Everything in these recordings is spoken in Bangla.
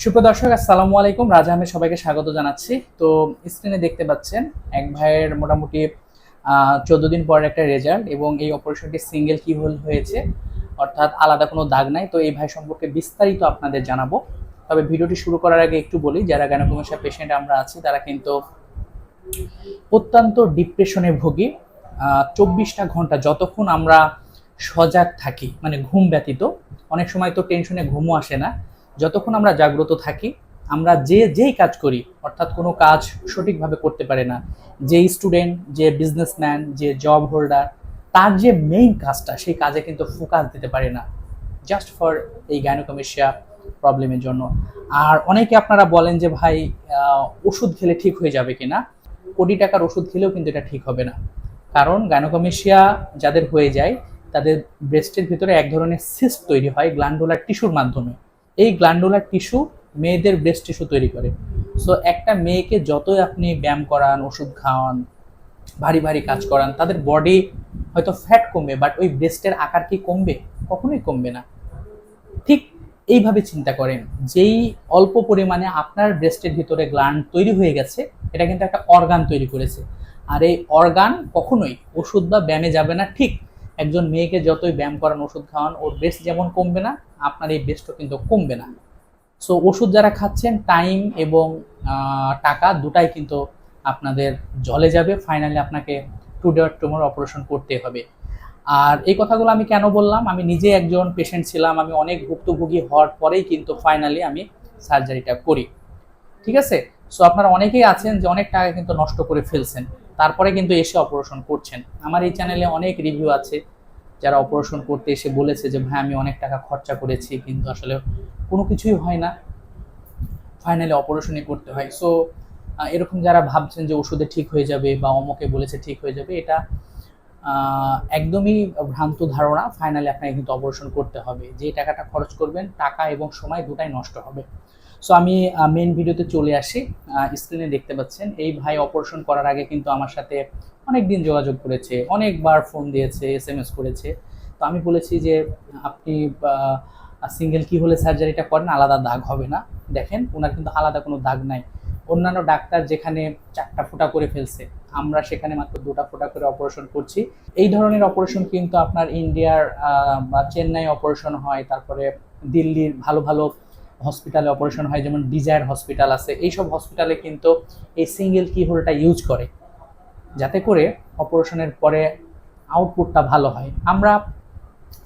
সুপ্রদর্শক আসসালামু আলাইকুম। রাজা আহমেদ সবাইকে স্বাগত জানাচ্ছি। তো স্ক্রিনে দেখতে পাচ্ছেন, এক ভাইয়ের মোটামুটি চোদ্দ দিন পর একটা রেজাল্ট এবং এই অপারেশনটি সিঙ্গেল কি হোল হয়েছে। অর্থাৎ আলাদা কোনো দাগ নাই। তো এই ভাই সম্পর্কে বিস্তারিত আপনাদের জানাব। তবে ভিডিওটি শুরু করার আগে একটু বলি, যারা গ্যানোকমেশিয়া পেশেন্ট আমরা আছি, তারা কিন্তু অত্যন্ত ডিপ্রেশনে ভুগি। চব্বিশটা ঘণ্টা যতক্ষণ আমরা সজাগ থাকি মানে ঘুম ব্যতীত, অনেক সময় তো টেনশনে ঘুমও আসে না। যতক্ষণ আমরা জাগ্রত থাকি, আমরা যে যেই কাজ করি, অর্থাৎ কোনো কাজ সঠিকভাবে করতে পারে না, যে স্টুডেন্ট, যে বিজনেসম্যান যে জব হোল্ডার তার যে মেইন কাজটা, সেই কাজে কিন্তু ফোকাস দিতে পারে না জাস্ট ফর এই গাইনোকমেশিয়া প্রবলেমের জন্য। আর অনেকে আপনারা বলেন যে, ভাই ওষুধ খেলে ঠিক হয়ে যাবে কিনা? কোটি টাকার ওষুধ খেলেও কিন্তু এটা ঠিক হবে না। কারণ গাইনোকমেশিয়া যাদের হয়ে যায়, তাদের ব্রেস্টের ভিতরে এক ধরনের সিস্ট তৈরি হয় গ্ল্যান্ডুলার টিস্যুর মাধ্যমে। এই গ্ল্যান্ডুলার টিস্যু মেয়েদের ব্রেস্ট টিস্যু তৈরি করে। সো একটা মেয়েকে যতই আপনি ব্যায়াম করান, ওষুধ খাওয়ান, ভারী ভারী কাজ করান, তাদের বডি হয়তো ফ্যাট কমবে বাট ওই ব্রেস্টের আকার কি কমবে? কখনোই কমবে না। ঠিক এইভাবে চিন্তা করেন, যেই অল্প পরিমাণে আপনার ব্রেস্টের ভিতরে গ্ল্যান্ড তৈরি হয়ে গেছে, এটা কিন্তু একটা অর্গান তৈরি করেছে। আর এই অর্গান কখনোই ওষুধ বা ব্যায়ামে যাবে না, ঠিক একজন মেয়েকে যতই ব্যায়াম করান, ওষুধ খাওয়ান, ওর ব্রেস্ট যেমন কমবে না, আপনার এই ব্রেস্টও কিন্তু কমবে না। সো ওষুধ যারা খাচ্ছেন টাইম এবং টাকা দুটাই কিন্তু আপনাদের জলে যাবে। ফাইনালি আপনাকে টু ডে টুমোর অপারেশন করতে হবে। আর এই কথাগুলো আমি কেন বললাম? আমি নিজে একজন পেশেন্ট ছিলাম, আমি অনেক ভুক্তভোগী হওয়ার পরেই কিন্তু ফাইনালি আমি সার্জারিটা করি। ঠিক আছে? সো আপনারা অনেকেই আছেন যে অনেক টাকা কিন্তু নষ্ট করে ফেলছেন। তারপরে কিন্তু এসে অপারেশন করছেন। আমার এই চ্যানেলে অনেক রিভিউ আছে। যারা অপারেশন করতে এসে বলেছে যে, ভাই, আমি অনেক টাকা খরচা করেছি, কিন্তু আসলে কোনো কিছুই হয় না। ফাইনালি অপারেশনই করতে হয়। সো এরকম যারা ভাবছেন যে ওষুধে ঠিক হয়ে যাবে বা অমকে বলেছে ঠিক হয়ে যাবে, এটা একদমই ভ্রান্ত ধারণা। ফাইনালি আপনাকে কিন্তু অপারেশন করতে হবে। যে টাকাটা খরচ করবেন, টাকা এবং সময় দুটাই নষ্ট হবে। সো আমি মেন ভিডিওতে চলে আসি। স্ক্রিনে দেখতে পাচ্ছেন, এই ভাই অপারেশন করার আগে কিন্তু আমার সাথে অনেক দিন যোগাযোগ করেছে, অনেকবার ফোন দিয়েছে এস এম এস করেছে। তো আমি বলেছি যে, আপনি সিঙ্গেল কি হলে সার্জারিটা করেন, আলাদা দাগ হবে না। দেখেন ওনার কিন্তু আলাদা কোনো দাগ নাই। অন্যান্য ডাক্তার যেখানে চারটা ফোঁটা করে ফেলছে, আমরা সেখানে মাত্র দুটা ফোঁটা করে অপারেশন করছি। এই ধরনের অপারেশন কিন্তু আপনার ইন্ডিয়ার বা চেন্নাই অপারেশন হয়, তারপরে দিল্লির ভালো ভালো হসপিটালে অপারেশন হয়, যেমন ডিজায়ার হসপিটাল আছে, এইসব হসপিটালে কিন্তু এই সিঙ্গেল কি হোলটা ইউজ করে, যাতে করে অপারেশনের পরে আউটপুটটা ভালো হয়। আমরা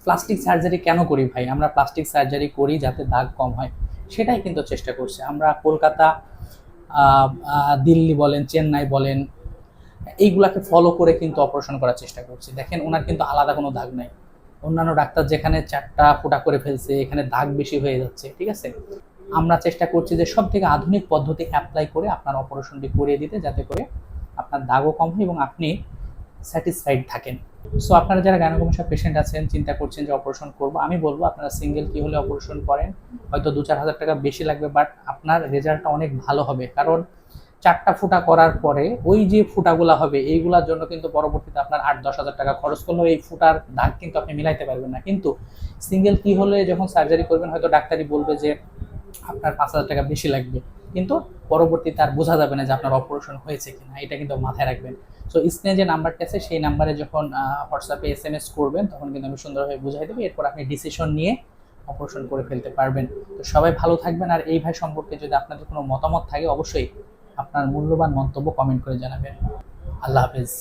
প্লাস্টিক সার্জারি কেন করি ভাই? আমরা প্লাস্টিক সার্জারি করি যাতে দাগ কম হয়, সেটাই কিন্তু চেষ্টা করছি। আমরা কলকাতা দিল্লি বলেন, চেন্নাই বলেন, এইগুলাকে ফলো করে কিন্তু অপারেশন করার চেষ্টা করছি। দেখেন, ওনার কিন্তু আলাদা কোনো দাগ নাই। অন্যান্য ডাক্তার যেখানে চারটা ফোঁটা করে ফেলছে, এখানে দাগ বেশি হয়ে যাচ্ছে, ঠিক আছে? আমরা চেষ্টা করছি যে সব থেকে আধুনিক পদ্ধতি অ্যাপ্লাই করে আপনার অপারেশনটি করিয়ে দিতে, যাতে করে আপনার দাগও কম হয় এবং আপনি স্যাটিসফাইড থাকেন। সো আপনারা যারা গায়নোকমশা পেশেন্ট আছেন, চিন্তা করছেন যে অপারেশন করব, আমি বলব আপনারা সিঙ্গেল কি হলে অপারেশন করেন, হয়তো দু চার হাজার টাকা বেশি লাগবে বাট আপনার রেজাল্টটা অনেক ভালো হবে। কারণ চারটা ফুটা করার পরে ওই যে ফুটাগুলা হবে, এইগুলার জন্য কিন্তু পরবর্তীতে আপনার আট দশ হাজার টাকা খরচ করলেও এই ফুটার দাগ কিন্তু আপনি মিলাইতে পারবেন না। কিন্তু সিঙ্গেল কি হলে যখন সার্জারি করবেন, হয়তো ডাক্তারই বলবে যে আপনার পাঁচ হাজার টাকা বেশি লাগবে। কিন্তু পরবর্তীতে আর বোঝা যাবে না যে আপনার অপারেশন হয়েছে কিনা, এটা কিন্তু মাথায় রাখবেন। সো স্ক্রিনে যে নাম্বারটা আছে, সেই নাম্বারে যখন হোয়াটসঅ্যাপে এস এম এস করবেন, তখন কিন্তু আমি সুন্দরভাবে বুঝাই দেবো। এরপর আপনি ডিসিশন নিয়ে অপারেশন করে ফেলতে পারবেন। তো সবাই ভালো থাকবেন। আর এই ভাই সম্পর্কে যদি আপনাদের কোনো মতামত থাকে, অবশ্যই আপনার মূল্যবান মন্তব্য কমেন্ট করে জানাবেন। আল্লাহ হাফেজ।